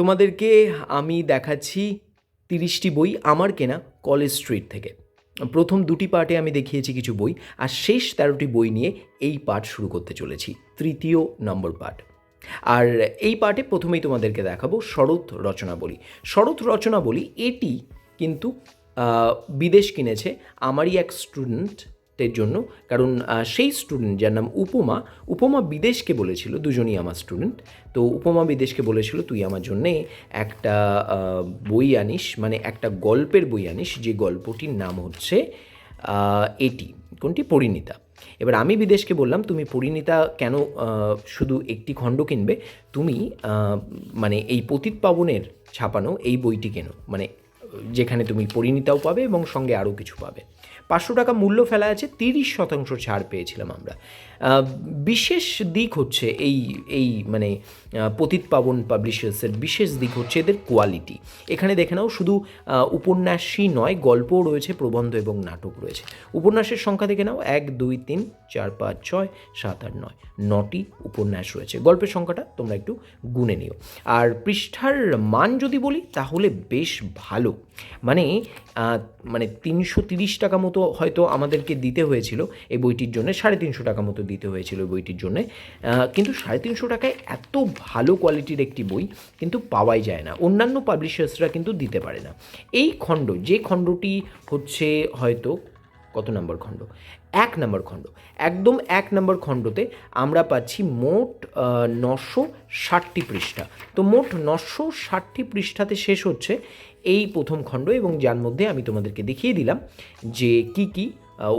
তোমাদেরকে আমি দেখাচ্ছি তিরিশটি বই আমার কেনা কলেজ স্ট্রিট থেকে। প্রথম দুটি পার্টে আমি দেখিয়েছি কিছু বই, আর শেষ তেরোটি বই নিয়ে এই পার্ট শুরু করতে চলেছি, তৃতীয় নম্বর পার্ট। আর এই পার্টে প্রথমেই তোমাদেরকে দেখাবো শরৎ রচনাবলী। শরৎ রচনাবলী এটি কিন্তু বিদেশ কিনেছে আমারই এক স্টুডেন্টের জন্য। কারণ সেই স্টুডেন্ট যার নাম উপমা উপমা বিদেশকে বলেছিল, দুজনই আমার স্টুডেন্ট তো উপমা বিদেশকে বলেছিল, তুই আমার জন্যে একটা বই আনিস মানে একটা গল্পের বই আনিস, যে গল্পটির নাম হচ্ছে এটি, কোনটি? পরিণীতা। এবার আমি বিদেশকে বললাম, তুমি পরিণীতা কেন শুধু একটি খণ্ড কিনবে? তুমি মানে এই পতিত পাবনের ছাপানো এই বইটি কেনো? মানে যেখানে তুমি পরিণীতাও পাবে এবং সঙ্গে আরও কিছু পাবে। পাঁচশো টাকা মূল্য ফেলা আছে তিরিশ শতাংশ ছাড় পেয়েছিলাম আমরা। বিশেষ দিক হচ্ছে এই এই মানে পতিত পাবন পাবলিশার্সের বিশেষ দিক হচ্ছে এদের কোয়ালিটি। এখানে দেখে নাও, শুধু উপন্যাসই নয়, গল্পও রয়েছে, প্রবন্ধ এবং নাটক রয়েছে। উপন্যাসের সংখ্যা দেখে নাও, এক, দুই, তিন, চার, পাঁচ, ছয়, সাত, আট, নয়, নটি উপন্যাস রয়েছে। গল্পের সংখ্যাটা তোমরা একটু গুনে নিও। আর পৃষ্ঠার মান যদি বলি, তাহলে বেশ ভালো। মানে মানে তিনশো তিরিশ টাকা মতো হয়তো আমাদেরকে দিতে হয়েছিল এই বইটির জন্য, সাড়ে তিনশো টাকা মতো দিতে হয়েছিল বইটির জন্য। কিন্তু সাড়ে তিনশো টাকায় এত ভালো কোয়ালিটির একটি বই কিন্তু পাওয়াই যায় না। অন্যান্য পাবলিশার্সরা কিন্তু দিতে পারে না। এই খণ্ড, যে খণ্ডটি হচ্ছে হয়তো কত নম্বর খণ্ড? এক নম্বর খণ্ড। একদম এক নম্বর খণ্ডতে আমরা পাচ্ছি মোট নশো ষাটটি পৃষ্ঠা। তো মোট নশো ষাটটি পৃষ্ঠাতে শেষ হচ্ছে এই প্রথম খণ্ড এবং যার মধ্যে আমি তোমাদেরকে দেখিয়ে দিলাম যে কি কি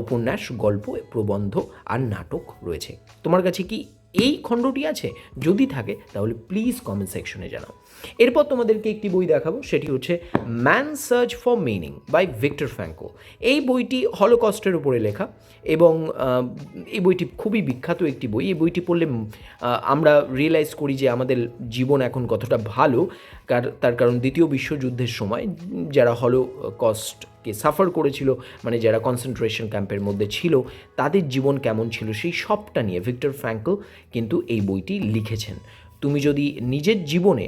উপন্যাস, গল্প, প্রবন্ধ আর নাটক রয়েছে। তোমার কাছে কি এই খণ্ডটি আছে? যদি থাকে, তাহলে প্লিজ কমেন্ট সেকশনে জানাও। এরপর তোমাদেরকে একটি বই দেখাবো, সেটি হচ্ছে man search for meaning by Viktor Frankl এই বইটি হলোকস্টের উপরে লেখা এবং এই বইটি খুবই বিখ্যাত একটি বই। এই বইটি পড়লে আমরা রিয়েলাইজ করি যে আমাদের জীবন এখন কতটা ভালো। তার কারণ দ্বিতীয় বিশ্বযুদ্ধের সময়, যারা হলোকস্টকে সাফার করেছিল মানে যারা কনসেন্ট্রেশন ক্যাম্পের মধ্যে ছিল, তাদের জীবন কেমন ছিল সেই সবটা নিয়ে ভিক্টর ফ্র্যাঙ্কল কিন্তু এই বইটি লিখেছেন। তুমি যদি নিজের জীবনে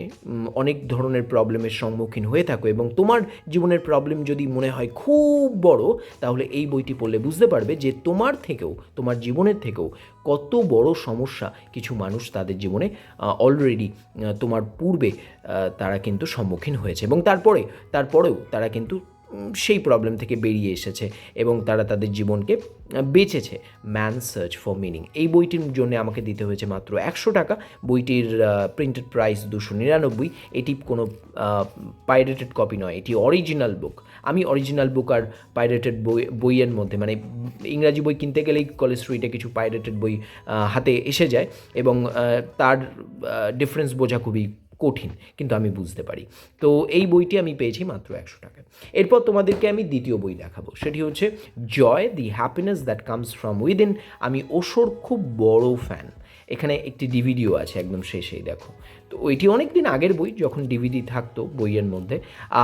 অনেক ধরনের প্রবলেমের সম্মুখীন হয়ে থাকো এবং তোমার জীবনের প্রবলেম যদি মনে হয় খুব বড়, তাহলে এই বইটি পড়লে বুঝতে পারবে যে তোমার থেকেও, তোমার জীবনের থেকেও কত বড় সমস্যা কিছু মানুষ তাদের জীবনে অলরেডি তোমার পূর্বে তারা কিন্তু সম্মুখীন হয়েছে। এবং তারপরে, তারপরেও তারা কিন্তু সেই প্রবলেম থেকে বেরিয়ে এসেছে এবং তারা তাদের জীবনকে বেঁচেছে। ম্যান সার্চ ফর মিনিং এই বইটির জন্য আমাকে দিতে হয়েছে মাত্র একশো টাকা। বইটির প্রিন্টেড প্রাইস দুশো নিরানব্বই। এটি কোনো পাইরেটেড কপি নয়, এটি অরিজিনাল বুক আমি অরিজিনাল বুক আর পাইরেটেড বই, বইয়ের মধ্যে মানে ইংরাজি বই কিনতে গেলেই কলেজ স্ট্রিটে কিছু পাইরেটেড বই হাতে এসে যায় এবং তার ডিফারেন্স বোঝা খুবই কঠিন, কিন্তু আমি বুঝতে পারি। তো এই বইটি আমি পেয়েছি মাত্র একশো টাকায় এরপর তোমাদেরকে আমি দ্বিতীয় বই দেখাবো। সেটি হচ্ছে joy, the happiness that comes from within. আমি ওশোর খুব বড় ফ্যান। এখানে একটি ডিভিডিও আছে একদম শেষেই, দেখো। তো ওইটি অনেক দিন আগের বই, যখন ডিভিডি থাকতো বইয়ের মধ্যে।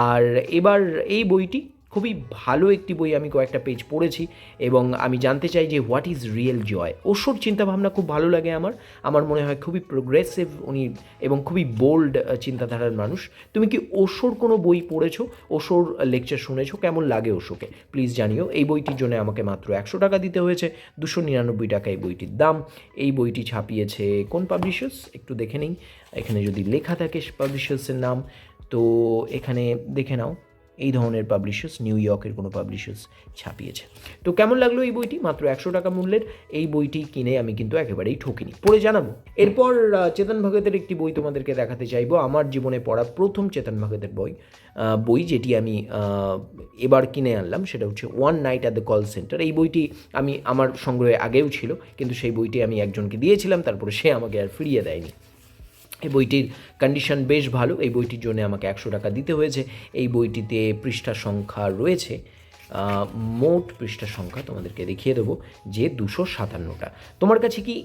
আর এবার এই বইটি খুবই ভালো একটি বই আমি কয়েকটা পেজ পড়েছি এবং আমি জানতে চাই যে হোয়াট ইজ রিয়েল জয় ওসর চিন্তাভাবনা খুব ভালো লাগে আমার। আমার মনে হয় খুবই প্রোগ্রেসিভ উনি এবং খুবই বোল্ড চিন্তাধারার মানুষ। তুমি কি ওসর কোনো বই পড়েছো? ওসর লেকচার শুনেছো? কেমন লাগে ওশোকে প্লিজ জানিও। এই বইটির জন্য আমাকে মাত্র একশো টাকা দিতে হয়েছে। দুশো নিরানব্বই টাকা এই বইটির দাম। এই বইটি ছাপিয়েছে কোন পাবলিশার্স একটু দেখে নিই। এখানে যদি লেখা থাকে পাবলিশার্সের নাম, তো এখানে দেখে নাও। এই ধরনের পাবলিশার্স নিউ ইয়র্কের কোনো পাবলিশার্স ছাপিয়েছে। তো কেমন লাগল এই বইটি? মাত্র একশো টাকা মূল্যের। এই বইটি কিনে আমি কিন্তু একেবারেই ঠকিনি। পড়ে জানাব। এরপর চেতন ভগতের একটি বই তোমাদেরকে দেখাতে চাইব। আমার জীবনে পড়া প্রথম চেতন ভগতের বই বই যেটি আমি এবার কিনে আনলাম সেটা হচ্ছে one night at the call centre এই বইটি আমি আমার সংগ্রহে আগেও ছিল, কিন্তু সেই বইটি আমি একজনকে দিয়েছিলাম, তারপরে সে আমাকে আর ফিরিয়ে দেয়নি। এই বইটির কন্ডিশন বেশ ভালো। এই বইটির জন্য আমাকে একশো টাকা দিতে হয়েছে। এই বইটিতে পৃষ্ঠা সংখ্যা রয়েছে মোট পৃষ্ঠা সংখ্যা তোমাদেরকে দেখিয়ে দেবো যে দুশো সাতান্নটা। তোমার কাছে কি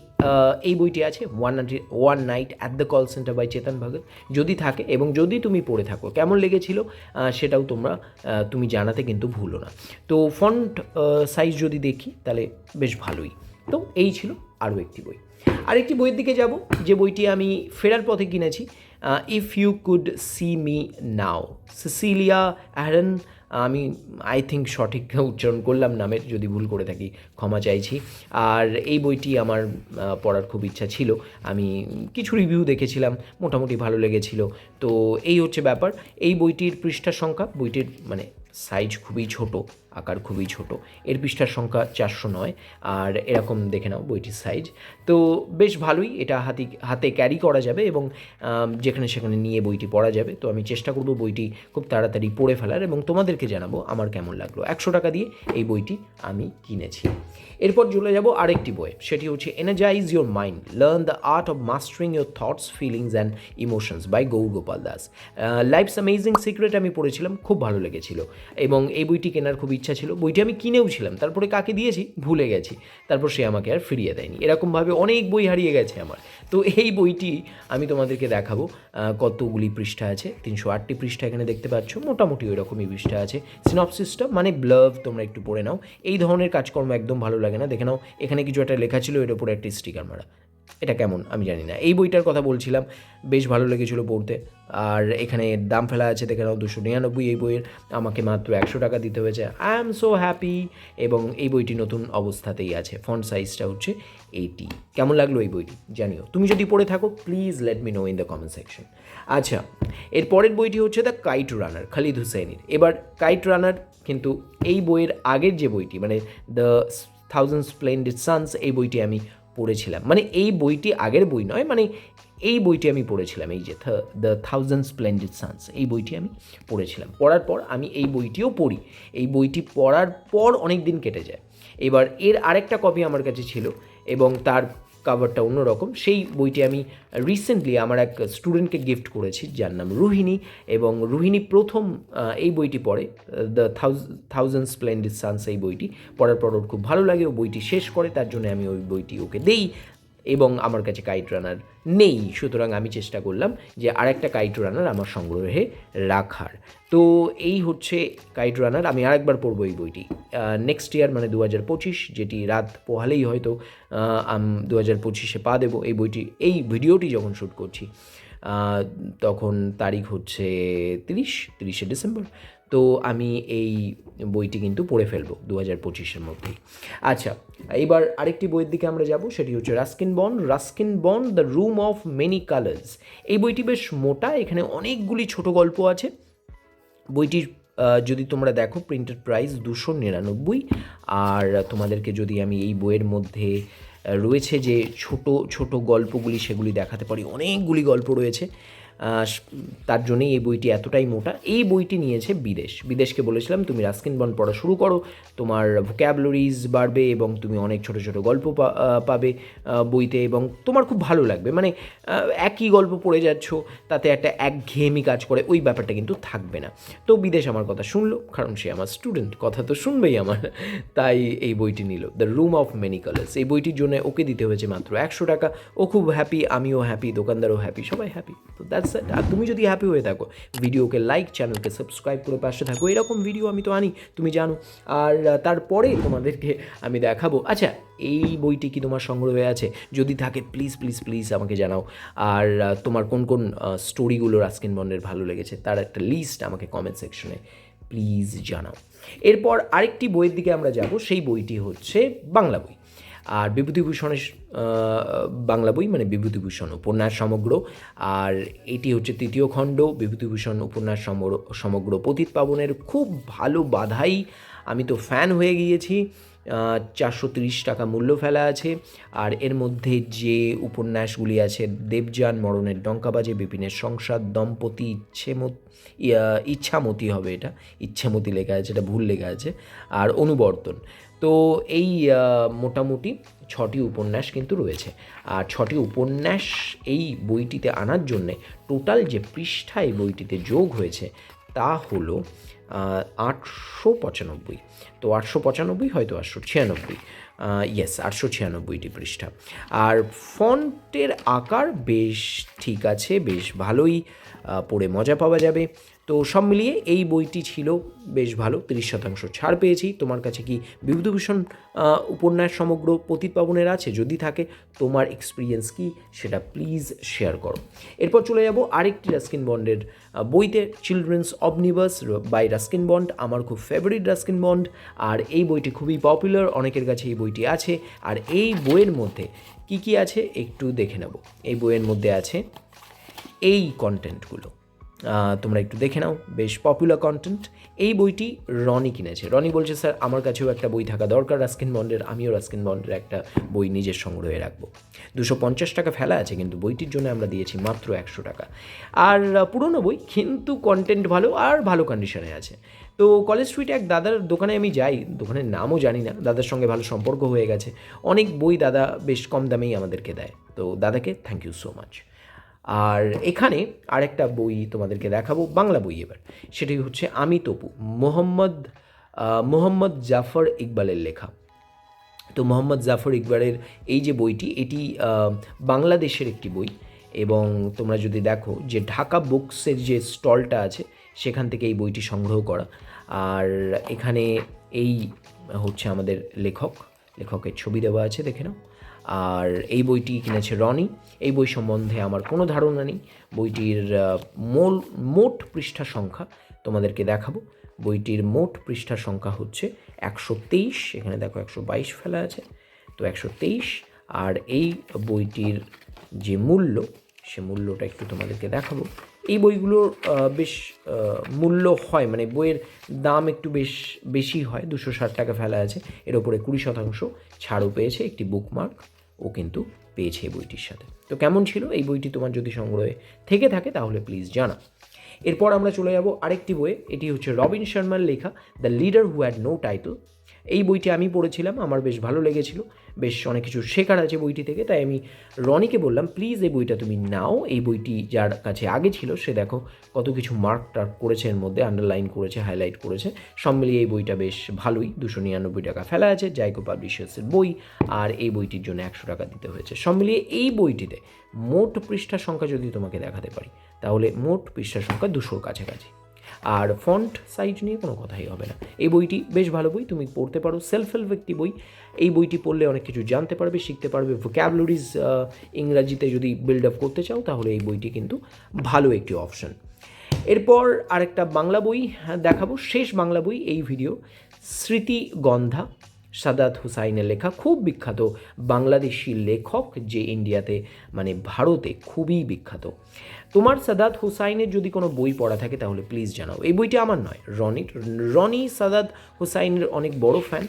এই বইটি আছে? One one night at the call centre by Chetan Bhagat যদি থাকে এবং যদি তুমি পড়ে থাকো, কেমন লেগেছিল? সেটাও তোমরা তুমি জানাতে কিন্তু ভুলো না। তো ফন্ট সাইজ যদি দেখি, তাহলে বেশ ভালোই। তো এই ছিল আরও একটি বই। আরেকটি বইয়ের দিকে যাব, যে বইটি আমি ফেরার পথে কিনেছি if you could see me now Cecelia Ahern, আমি আই থিঙ্ক সঠিক উচ্চারণ করলাম নামের, যদি ভুল করে থাকি, ক্ষমা চাইছি। আর এই বইটি আমার পড়ার খুব ইচ্ছা ছিল। আমি কিছু রিভিউ দেখেছিলাম, মোটামুটি ভালো লেগেছিল। তো এই হচ্ছে ব্যাপার। এই বইটির পৃষ্ঠা সংখ্যা, বইটির মানে সাইজ খুবই ছোট, আকার খুবই ছোট। এর পৃষ্ঠার সংখ্যা চারশো নয়, আর এরকম দেখে নাও বইটির সাইজ তো বেশ ভালোই এটা হাতে হাতে ক্যারি করা যাবে এবং যেখানে সেখানে নিয়ে বইটি পড়া যাবে। তো আমি চেষ্টা করব বইটি খুব তাড়াতাড়ি পড়ে ফেলার এবং তোমাদেরকে জানাব আমার কেমন লাগল। একশো টাকা দিয়ে এই বইটি আমি কিনেছি। এরপর চলে যাব আরেকটি বই, সেটি হচ্ছে energize your mind learn the art of mastering your thoughts feelings and emotions by Gaur Gopal Das life's amazing secret আমি পড়েছিলাম, খুব ভালো লেগেছিল। এবং এই বইটি কেনার খুব ইচ্ছা ছিল। বইটি আমি কিনেও ছিলাম। তারপরে কাকে দিয়েছি? ভুলে গেছি। তারপর সে আমাকে আর ফিরিয়ে দেয়নি। এরকমভাবে অনেক বই হারিয়ে গেছে আমার। তো এই বইটি আমি তোমাদেরকে দেখাবো। কতগুলি পৃষ্ঠা আছে? তিনশো আটটি পৃষ্ঠা এখানে দেখতে পাচ্ছ। মোটামুটি ওই রকমই পৃষ্ঠা আছে। সিনপসিসটা মানে ব্লাভ তোমরা একটু পড়ে নাও। এই ধরনের কাজকর্ম একদম ভালো লাগে না। দেখে নাও, এখানে কিছু একটা লেখা ছিল, এর উপরে একটা স্টিকার মারা। এটা কেমন আমি জানি না। এই বইটার কথা বলছিলাম, বেশ ভালো লেগেছিল পড়তে। আর এখানে দাম ফেলা আছে, দেখে নাও, দুশো নিরানব্বই এই বইয়ের। আমাকে মাত্র একশো টাকা দিতে হয়েছে। আই এম সো হ্যাপি এবং এই বইটি নতুন অবস্থাতেই আছে। ফন্ট সাইজটা হচ্ছে এইটি কেমন লাগল এই বইটি? জানিও। তুমি যদি পড়ে থাকো please let me know in the comment section আচ্ছা এর পরের বইটি হচ্ছে দ্য কাইট রানার খালিদ হুসেনির এবার কাইট রানার কিন্তু এই বইয়ের আগের যে বইটি মানে দ্য থাউজেন্ড স্প্লেন্ডেড সানস এই বইটি আমি পড়েছিলাম। মানে এই বইটি আগের বই নয় মানে এই বইটি আমি পড়েছিলাম, এই যে দ্য থাউজেন্ড স্প্লেন্ডেড সানস এই বইটি আমি পড়েছিলাম। পড়ার পর আমি এই বইটিও পড়ি। এই বইটি পড়ার পর অনেক দিন কেটে যায়। এবার এর আরেকটা কপি আমার কাছে ছিল এবং তার কাভারটা অন্যরকম। সেই বইটি আমি রিসেন্টলি আমার এক স্টুডেন্টকে গিফট করেছি, যার নাম রোহিণী এবং রোহিণী প্রথম এই বইটি পড়ে দ্য থাউজেন্ড স্প্লেন্ডেড সানস এই বইটি। পড়ার পর ওর খুব ভালো লাগে, ও বইটি শেষ করে, তার জন্য আমি ওই বইটি ওকে দেই। এবং আমার কাছে কাইট রানার নেই। সুতরাং আমি চেষ্টা করলাম যে আরেকটা কাইট রানার আমার সংগ্রহে রাখার। তো এই হচ্ছে কাইট রানার আমি আরেকবার পড়ব এই বইটি। নেক্সট ইয়ার মানে দু হাজার পঁচিশ, যেটি রাত পোহালেই হয়তো দু হাজার পঁচিশে পা দেবো এই বইটি। এই ভিডিওটি যখন শ্যুট করছি তখন তারিখ হচ্ছে তিরিশ, তিরিশে ডিসেম্বর। তো আমি এই বইটি কিন্তু পড়ে ফেলব দু হাজার পঁচিশের মধ্যেই। আচ্ছা এবার আরেকটি বইয়ের দিকে আমরা যাব, সেটি হচ্ছে Ruskin Bond Ruskin Bond, the room of many colours. এই বইটি বেশ মোটা, এখানে অনেকগুলি ছোট গল্প আছে। বইটির যদি তোমরা দেখো প্রিন্টেড প্রাইস দুশো নিরানব্বই। আর তোমাদেরকে যদি আমি এই বইয়ের মধ্যে রয়েছে যে ছোট ছোট গল্পগুলি, সেগুলি দেখাতে পারি, অনেকগুলি গল্প রয়েছে। তার জন্যই এই বইটি এতটাই মোটা। এই বইটি নিয়েছে বিদেশ। বিদেশকে বলেছিলাম, তুমি রাস্কিন বন পড়া শুরু করো, তোমার ভোক্যাবলারিজ বাড়বে এবং তুমি অনেক ছোট ছোট গল্প পাবে বইতে এবং তোমার খুব ভালো লাগবে। মানে একই গল্প পড়ে যাচ্ছ, তাতে একটা একঘেয়েমি কাজ করে, ওই ব্যাপারটা কিন্তু থাকবে না। তো বিদেশ আমার কথা শুনলো, কারণ সে আমার স্টুডেন্ট কথা তো শুনবেই আমার। তাই এই বইটি নিল the room of many colours এই বইটির জন্য ওকে দিতে হয়েছে মাত্র একশো টাকা। ও খুব হ্যাপি আমিও হ্যাপি দোকানদারও হ্যাপি সবাই হ্যাপি তো দ্যাটস ইট আর তুমি যদি হ্যাপি হয়ে থাকো, ভিডিওকে লাইক চ্যানেলকে সাবস্ক্রাইব করে পাশে থাকো। এরকম ভিডিও আমি তো আনি, তুমি জানো। আর তারপরে তোমাদেরকে আমি দেখাবো। আচ্ছা এই বইটি কি তোমার সংগ্রহে আছে? যদি থাকে প্লিজ প্লিজ প্লিজ আমাকে জানাও। আর তোমার কোন কোন স্টোরিগুলো রাস্কিন বন্ডের ভালো লেগেছে, তার একটা লিস্ট আমাকে কমেন্ট সেকশনে প্লিজ জানাও। এরপর আরেকটি বইয়ের দিকে আমরা যাব, সেই বইটি হচ্ছে বাংলা বই। আর বিভূতিভূষণের বাংলা বই মানে বিভূতিভূষণ উপন্যাস সমগ্র। আর এটি হচ্ছে তৃতীয় খণ্ড, বিভূতিভূষণ উপন্যাস সমগ্র পতিত পাবনের খুব ভালো বাধাই। আমি তো ফ্যান হয়ে গিয়েছি চারশো তিরিশ টাকা মূল্য ফেলা আছে। আর এর মধ্যে যে উপন্যাসগুলি আছে, দেবযান মরণের ডঙ্কাবাজে, বিপিনের সংসার, দম্পতি ইচ্ছেমত ইচ্ছামতি হবে এটা, ইচ্ছামতি লেখা আছে, এটা ভুল লেখা আছে। আর অনুবর্তন তো এই মোটামুটি ছটি উপন্যাস কিন্তু রয়েছে। আর ছটি উপন্যাস এই বইটিতে আনার জন্যে টোটাল যে পৃষ্ঠা এই বইটিতে যোগ হয়েছে তা হলো আটশো পঁচানব্বই। তো আটশো পঁচানব্বই হয়তো আটশো ছিয়ানব্বই। ইয়েস আটশো ছিয়ানব্বইটি পৃষ্ঠা। আর ফন্টের আকার বেশ ঠিক আছে, বেশ ভালোই পড়ে মজা পাওয়া যাবে। তো সব মিলিয়ে এই বইটি ছিল বেশ ভালো, তিরিশ শতাংশ ছাড় পেয়েছি। তোমার কাছে কি বিভূতিভূষণ উপন্যাস সমগ্র পতিত পাবনের আছে? যদি থাকে, তোমার এক্সপিরিয়েন্স কি? সেটা প্লিজ শেয়ার করো। এরপর চলে যাব আরেকটি রাস্কিন বন্ডের বইতে children's omnibus by Ruskin Bond আমার খুব ফেভারিট রাস্কিন বন্ড আর এই বইটি খুবই পপুলার অনেকের কাছে এই বইটি আছে, আর এই বইয়ের মধ্যে কি কি আছে একটু দেখে নেব। এই বইয়ের মধ্যে আছে এই কন্টেন্টগুলো তোমরা একটু দেখে নাও। বেশ পপুলার কন্টেন্ট এই বইটি রনি কিনেছে। রনি বলছে, স্যার, আমার কাছেও একটা বই থাকা দরকার। রাস্কিন বন্ডের আমিও রাস্কিন বন্ডের একটা বই নিজের সংগ্রহে রাখব। দুশো পঞ্চাশ টাকা ফেলা আছে, কিন্তু বইটির জন্য আমরা দিয়েছি মাত্র একশো টাকা। আর পুরনো বই কিন্তু কন্টেন্ট ভালো আর ভালো কন্ডিশনে আছে। তো কলেজ স্ট্রিটে এক দাদার দোকানে আমি যাই, দোকানের নামও জানি না। দাদার সঙ্গে ভালো সম্পর্ক হয়ে গেছে। অনেক বই দাদা বেশ কম দামেই আমাদেরকে দেয়। তো দাদাকে থ্যাংক ইউ সো মাচ আর এখানে আরেকটা বই তোমাদেরকে দেখাবো, বাংলা বই এবার। সেটি হচ্ছে আমি তপু, মোহাম্মদ মোহাম্মদ জাফর ইকবালের লেখা। তো মোহাম্মদ জাফর ইকবালের এই যে বইটি, এটি বাংলাদেশের একটি বই এবং তোমরা যদি দেখো যে ঢাকা বুকসের যে স্টলটা আছে, সেখান থেকে এই বইটি সংগ্রহ করা। আর এখানে এই হচ্ছে আমাদের লেখক। লেখকের ছবি দেওয়া আছে, দেখে নাও। আর এই বইটি কিনেছে রনি। এই বই সম্বন্ধে আমার কোনো ধারণা নেই। বইটির মূল, মোট পৃষ্ঠা সংখ্যা তোমাদেরকে দেখাবো। বইটির মোট পৃষ্ঠা সংখ্যা হচ্ছে একশো তেইশ, এখানে দেখো একশো বাইশ ফেলা আছে। তো একশো তেইশ, আর এই বইটির যে মূল্য, সে মূল্যটা একটু তোমাদেরকে দেখাবো। এই বইগুলোর বেশ মূল্য হয় মানে বইয়ের দাম একটু বেশ বেশি হয়, দুশো ষাট টাকা ফেলা আছে। এর ওপরে কুড়ি শতাংশ ছাড়ও পেয়েছে, একটি বুকমার্ক ও কিন্তু পেয়েছে এই বইটির সাথে। তো কেমন ছিল এই বইটি তোমার যদি সংগ্রহে থেকে থাকে তাহলে প্লিজ জানা এরপর আমরা চলে যাব আরেকটি বইয়ে, এটি হচ্ছে রবিন শর্মার লেখা the leader who had no title এই বইটি আমি পড়েছিলাম, আমার বেশ ভালো লেগেছিল, বেশ অনেক কিছু শেখার আছে বইটি থেকে, তাই আমি রনিকে বললাম, প্লিজ এই বইটা তুমি নাও, এই বইটি যার কাছে আগে ছিল, সে দেখো কত কিছু মার্ক টার্ক করেছে এর মধ্যে আন্ডারলাইন করেছে হাইলাইট করেছে, সব মিলিয়ে এই বইটা বেশ ভালোই, দুশো নিরানব্বই টাকা ফেলা আছে জাইকো পাবলিশার্সের বই, আর এই বইটির জন্য একশো টাকা দিতে হয়েছে। সব মিলিয়ে এই বইটিতে মোট পৃষ্ঠা সংখ্যা যদি তোমাকে দেখাতে পারি, তাহলে মোট পৃষ্ঠা সংখ্যা দুশোর কাছাকাছি। আর ফন্ট সাইজ নিয়ে কোনো কথাই হবে না। এই বইটি বেশ ভালো বই তুমি পড়তে পারো সেলফ হেল্প একটি বই। এই বইটি পড়লে অনেক কিছু জানতে পারবে শিখতে পারবে। ভোক্যাবুলারিজ ইংরাজিতে যদি বিল্ড আপ করতে চাও তাহলে এই বইটি কিন্তু ভালো একটি অপশন এরপর আরেকটা বাংলা বই হ্যাঁ, দেখাবো। শেষ বাংলা বই এই ভিডিও স্মৃতি গন্ধা সাদাত হুসাইনের লেখা খুব বিখ্যাত বাংলাদেশি লেখক যে ইন্ডিয়াতে মানে ভারতে খুবই বিখ্যাত। তোমার সাদাত হুসাইনের যদি কোনো বই পড়া থাকে, তাহলে প্লিজ জানাও। এই বইটি আমার নয়, রনির। রনি সাদাত হুসাইনের অনেক বড় ফ্যান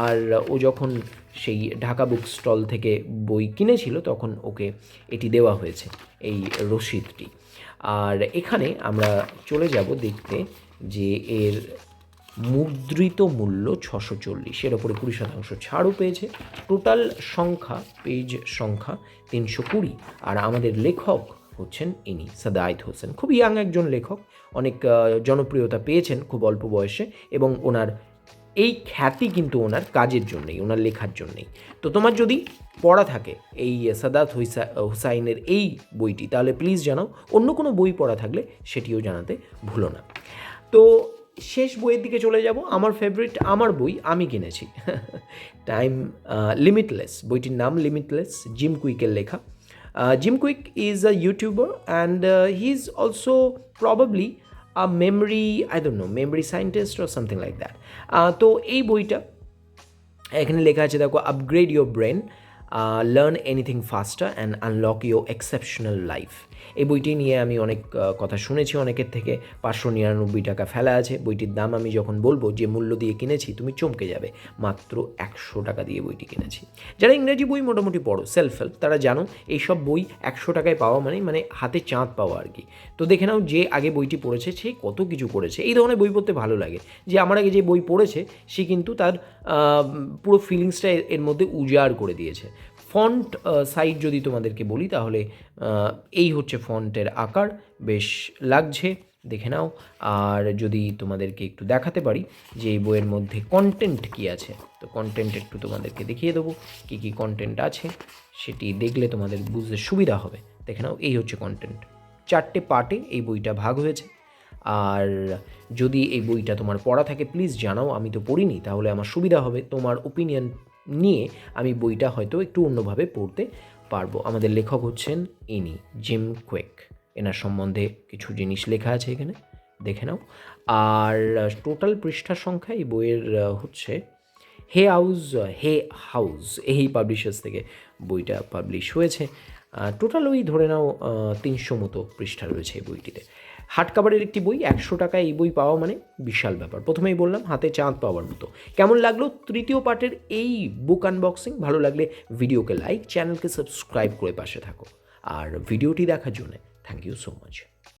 আর ও যখন সেই ঢাকা বুক স্টল থেকে বই কিনেছিল, তখন ওকে এটি দেওয়া হয়েছে, এই রসিদটি। আর এখানে আমরা চলে যাব দেখতে যে এর মুদ্রিত মূল্য ছশো চল্লিশ। এর ওপরে কুড়ি শতাংশ ছাড়ও পেয়েছে। টোটাল সংখ্যা পেজ সংখ্যা তিনশো কুড়ি। আর আমাদের লেখক হচ্ছেন ইনি, সাদায়েত হোসেন। খুব ইয়াং একজন লেখক, অনেক জনপ্রিয়তা পেয়েছেন খুব অল্প বয়সে এবং ওনার এই খ্যাতি কিন্তু ওনার কাজের জন্যই, ওনার লেখার জন্যই। তো তোমার যদি পড়া থাকে এই সাদাত হুইসা, হুসাইনের এই বইটি, তাহলে প্লিজ জানাও। অন্য কোনো বই পড়া থাকলে সেটিও জানাতে ভুলো না। তো শেষ বইয়ের দিকে চলে যাব। আমার ফেভারিট আমার বই আমি কিনেছি। টাইম লিমিটলেস বইটির নাম লিমিটলেস জিম কুইকের লেখা। Jim Kwik is a YouTuber and he is also probably a memory I don't know memory scientist or something like that তো এই বইটা এখানে লেখা আছে, দেখো upgrade your brain learn anything faster and unlock your exceptional life এই বইটি নিয়ে আমি অনেক কথা শুনেছি অনেকের থেকে। পাঁচশো নিরানব্বই টাকা ফেলা আছে। বইটির দাম আমি যখন বলব, যে মূল্য দিয়ে কিনেছি, তুমি চমকে যাবে। মাত্র একশো টাকা দিয়ে বইটি কিনেছি। যারা ইংরেজি বই মোটামুটি পড়ো সেলফ হেল্প তারা জানো, এইসব বই একশো টাকায় পাওয়া মানে মানে হাতে চাঁদ পাওয়া আর কি। তো দেখে নাও যে আগে বইটি পড়েছে, সে কত কিছু করেছে এই ধরনের বই পড়তে ভালো লাগে। যে আমার আগে যে বই পড়েছে, সে কিন্তু তার পুরো ফিলিংসটা এর- মধ্যে উজাড় করে দিয়েছে। ফন্ট সাইজ যদি তোমাদেরকে বলি, তাহলে এই হচ্ছে ফন্টের আকার। বেশ লাগছে, দেখে নাও। আর যদি তোমাদেরকে একটু দেখাতে পারি যে এই বইয়ের মধ্যে কন্টেন্ট কী আছে, তো কন্টেন্ট একটু তোমাদেরকে দেখিয়ে দেবো, কী কী কন্টেন্ট আছে, সেটি দেখলে তোমাদের বুঝতে সুবিধা হবে। দেখে নাও, এই হচ্ছে কন্টেন্ট চারটে পার্টে এই বইটা ভাগ হয়েছে। আর যদি এই বইটা তোমার পড়া থাকে প্লিজ জানাও, আমি তো পড়িনি, তাহলে আমার সুবিধা হবে। তোমার ওপিনিয়ন নিয়ে আমি বইটা হয়তো একটু অন্যভাবে পড়তে পারব। আমাদের লেখক হচ্ছেন ইনি, জিম কোয়েক। এনার সম্বন্ধে কিছু জিনিস লেখা আছে এখানে, দেখে নাও। আর, টোটাল পৃষ্ঠার সংখ্যা এই বইয়ের হচ্ছে হে হাউস হে হাউস, এই পাবলিশার্স থেকে বইটা পাবলিশ হয়েছে। টোটাল ওই ধরে নাও তিনশো মতো পৃষ্ঠা রয়েছে এই বইটিতে। হাট কাভারের একটি বই, একশো টাকায় এই বই পাওয়া মানে বিশাল ব্যাপার। প্রথমেই বললাম, হাতে চাঁদ পাওয়ার মতো। কেমন লাগল তৃতীয় পার্টের এই বুক আনবক্সিং ভালো লাগলে ভিডিওকে লাইক চ্যানেলকে সাবস্ক্রাইব করে পাশে থাকো। আর ভিডিওটি দেখার জন্য থ্যাংক ইউ সো মাচ